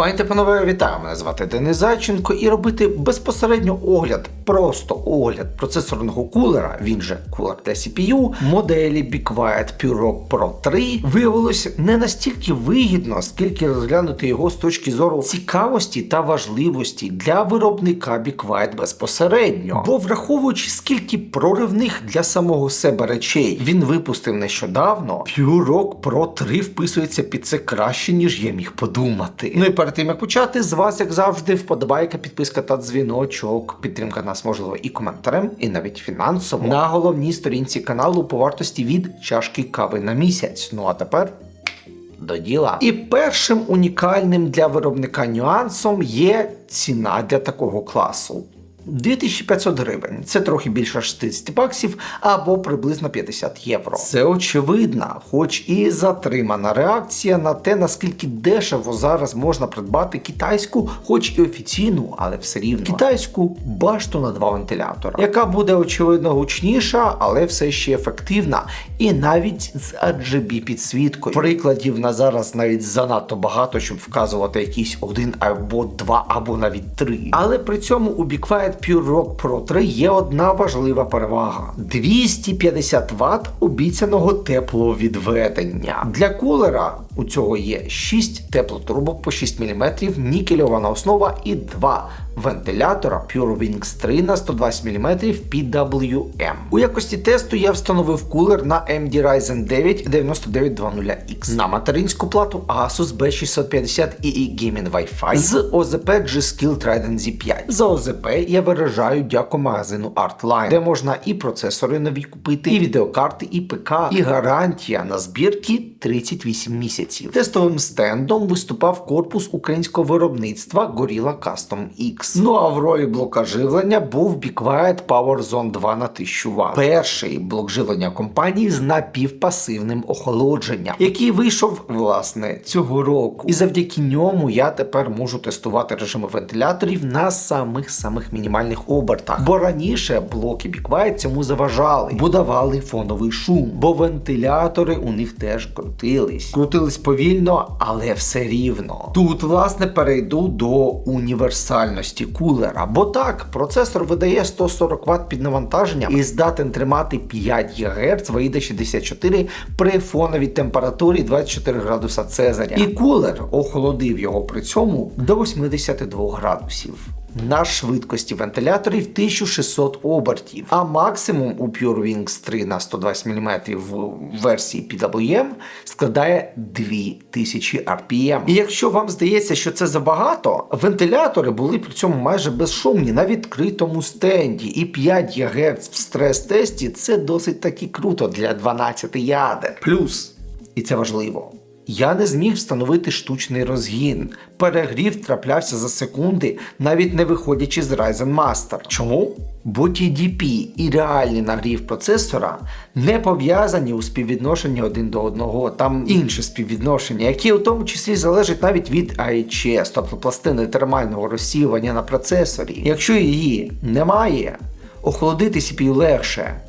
Пані панове, вітаю! Мене звати Денис Зайченко і робити безпосередньо огляд, просто огляд процесорного кулера, він же кулер для CPU, моделі Be Quiet Pure Pro 3 виявилось не настільки вигідно, скільки розглянути його з точки зору цікавості та важливості для виробника Be Quiet безпосередньо. Бо враховуючи скільки проривних для самого себе речей він випустив нещодавно, Pure Pro 3 вписується під це краще, ніж я міг подумати. Ну і перед тим як почати, з вас, як завжди, вподобайка, підписка та дзвіночок. Підтримка нас можливо і коментарем, і навіть фінансово на головній сторінці каналу по вартості від чашки кави на місяць. Ну а тепер. До діла. І першим унікальним для виробника нюансом є ціна для такого класу. 2500 гривень. Це трохи більше 60 баксів або приблизно 50 євро. Це очевидна, хоч і затримана реакція на те, наскільки дешево зараз можна придбати китайську, хоч і офіційну, але все рівно китайську башту на два вентилятора, яка буде очевидно гучніша, але все ще ефективна. І навіть з RGB підсвіткою. Прикладів на зараз навіть занадто багато, щоб вказувати якийсь один або два, або навіть три. Але при цьому у Be Quiet Pure Rock Pro 3 є одна важлива перевага: 250 Вт обіцяного тепловідведення. Для кулера у цього є 6 теплотрубок по 6 мм, нікельована основа і 2 вентилятора Pure Wings 3 на 120 мм PWM. У якості тесту я встановив кулер на AMD Ryzen 9 9920X на материнську плату Asus B650 EE Gaming Wi-Fi з OZP G-Skill Trident Z5. За OZP я виражаю дяку магазину Artline, де можна і процесори нові купити, і відеокарти, і ПК, і гарантія на збірки 38 місяців. Тестовим стендом виступав корпус українського виробництва Gorilla Custom X. Ну а в ролі блока живлення був Be Quiet Power Zone 2 на 1000 Вт. Перший блок живлення компанії з напівпасивним охолодженням, який вийшов власне цього року. І завдяки ньому я тепер можу тестувати режими вентиляторів на самих самих мінімальних обертах. Бо раніше блоки Be Quiet цьому заважали, бо давали фоновий шум, бо вентилятори у них теж крутились. Крутились повільно, але все рівно. Тут, власне, перейду до універсальності кулера. Бо так, процесор видає 140 Вт під навантаженням і здатен тримати 5 ГГц вийде 64 при фоновій температурі 24 градуса Цезаря. І кулер охолодив його при цьому до 82 градусів. На швидкості вентиляторів 1600 обертів, а максимум у Pure Wings 3 на 120 мм в версії PWM складає 2000 RPM. І якщо вам здається, що це забагато, вентилятори були при цьому майже безшумні на відкритому стенді. І 5 ГГц в стрес-тесті це досить таки круто для 12 ядер. Плюс, і це важливо. Я не зміг встановити штучний розгін. Перегрів траплявся за секунди, навіть не виходячи з Ryzen Master. Чому? Бо TDP і реальний нагрів процесора не пов'язані у співвідношенні один до одного. Там інше співвідношення, яке у тому числі залежить навіть від IHS, тобто пластини термального розсіювання на процесорі. Якщо її немає, охолодити CPU легше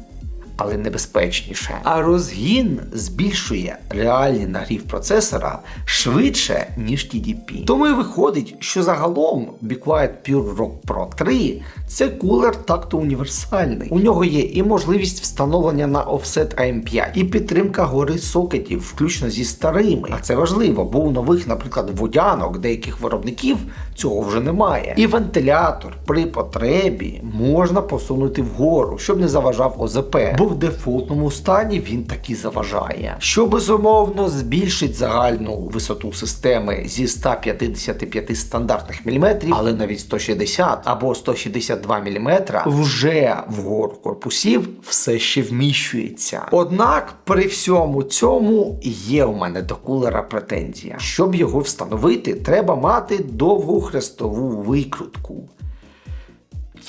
але небезпечніше. А розгін збільшує реальний нагрів процесора швидше, ніж TDP. Тому і виходить, що загалом Be Quiet Pure Rock Pro 3 це кулер так-то універсальний. У нього є і можливість встановлення на offset AM5, і підтримка гори сокетів, включно зі старими. А це важливо, бо у нових, наприклад, водянок деяких виробників цього вже немає. І вентилятор при потребі можна посунути вгору, щоб не заважав ОЗП. Бо в дефолтному стані він таки заважає. Що безумовно збільшить загальну висоту системи зі 155 стандартних міліметрів, але навіть 160 або 162 мм вже вгору корпусів все ще вміщується. Однак при всьому цьому є у мене до кулера претензія. Щоб його встановити, треба мати довгу хрестову викрутку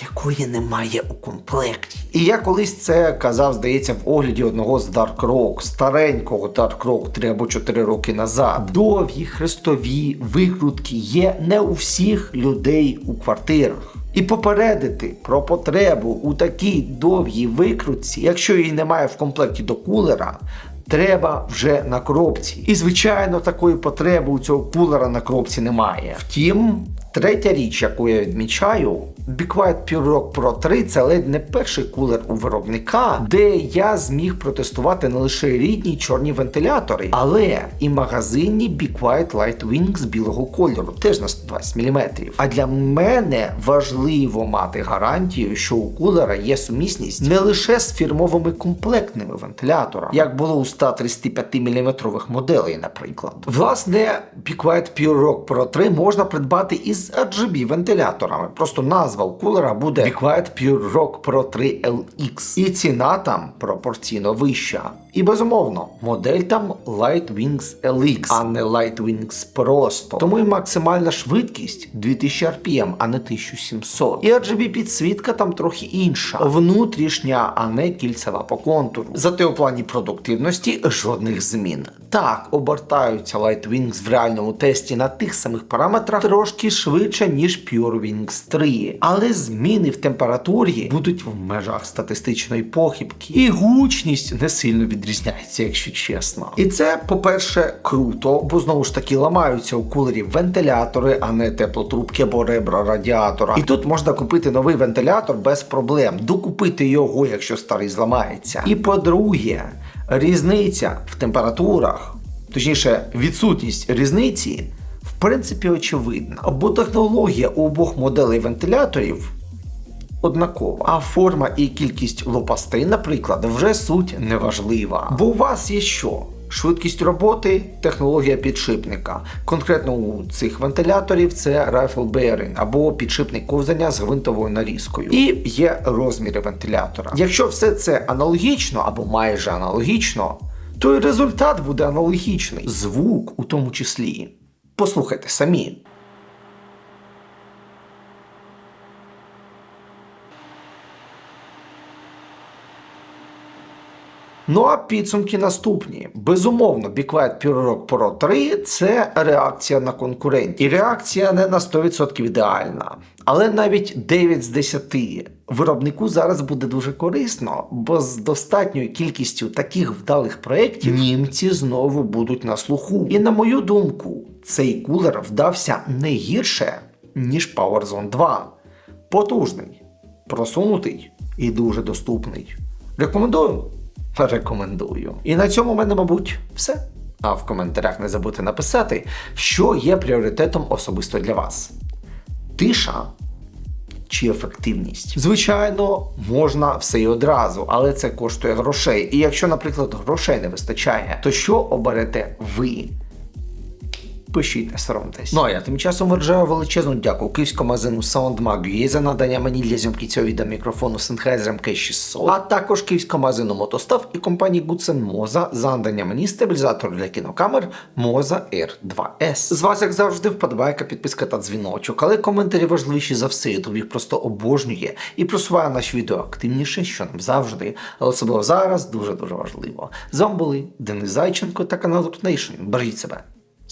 якої немає у комплекті. І я колись це казав, здається, в огляді одного з Dark Rock, старенького Dark Rock 3 або 4 роки назад. Довгі хрестові викрутки є не у всіх людей у квартирах. І попередити про потребу у такій довгій викрутці, якщо її немає в комплекті до кулера, треба вже на коробці. І, звичайно, такої потреби у цього кулера на коробці немає. Втім, третя річ, яку я відмічаю, Be Quiet Pure Rock Pro 3 це ледь не перший кулер у виробника, де я зміг протестувати не лише рідні чорні вентилятори, але і магазинні Be Quiet Light Wings білого кольору, теж на 120 мм. А для мене важливо мати гарантію, що у кулера є сумісність не лише з фірмовими комплектними вентиляторами, як було у 135 мм моделей, наприклад. Власне, Be Quiet Pure Rock Pro 3 можна придбати із RGB вентиляторами. Просто назва у кулера буде Be Quiet Pure Rock Pro 3 LX. І ціна там пропорційно вища. І безумовно, модель там Light Wings LX, а не Light Wings просто. Тому і максимальна швидкість 2000 RPM, а не 1700. І RGB підсвітка там трохи інша. Внутрішня, а не кільцева по контуру. Зате у плані продуктивності жодних змін. Так, обертаються Light Wings в реальному тесті на тих самих параметрах трошки швидше, ніж Pure Wings 3. Але зміни в температурі будуть в межах статистичної похибки. І гучність не сильно відрізняється, якщо чесно. І це, по-перше, круто, бо знову ж таки ламаються у кулері вентилятори, а не теплотрубки або ребра радіатора. І тут можна купити новий вентилятор без проблем, докупити його, якщо старий зламається. І по-друге, різниця в температурах, точніше, відсутність різниці. В принципі, очевидна, бо технологія у обох моделей вентиляторів однакова, а форма і кількість лопастей, наприклад, вже суть неважлива. Бо у вас є що? Швидкість роботи, технологія підшипника. Конкретно у цих вентиляторів це rifle bearing або підшипник ковзання з гвинтовою нарізкою. І є розміри вентилятора. Якщо все це аналогічно або майже аналогічно, то і результат буде аналогічний. Звук у тому числі. Послухайте самі. Ну а підсумки наступні. Безумовно, Pure Rock Pro 3 це реакція на конкурентів. І реакція не на 100% ідеальна. Але навіть 9 з 10 виробнику зараз буде дуже корисно, бо з достатньою кількістю таких вдалих проєктів німці знову будуть на слуху. І на мою думку, цей кулер вдався не гірше, ніж PowerZone 2. Потужний, просунутий і дуже доступний. Рекомендую. Рекомендую. І на цьому в мене, мабуть, все. А в коментарях не забудьте написати, що є пріоритетом особисто для вас: тиша чи ефективність. Звичайно, можна все і одразу, але це коштує грошей. І якщо, наприклад, грошей не вистачає, то що оберете ви? Пишіть, соромтесь. Ну а я тим часом виражаю величезну дяку київському магазину SoundMag.ua за надання мені для зйомки цього відео мікрофону Sennheiser MK600, а також київському магазину Мотостав і компанії Goodsen Moza за надання мені стабілізатор для кінокамер Moza R2S. З вас, як завжди, вподобайка, підписка та дзвіночок, але коментарі важливіші за все, YouTube їх просто обожнює і просуває наші відео активніше, що нам завжди, але особливо зараз дуже-дуже важливо. З вами були Денис Зайченко та канал Root Nation. Бережіть себе.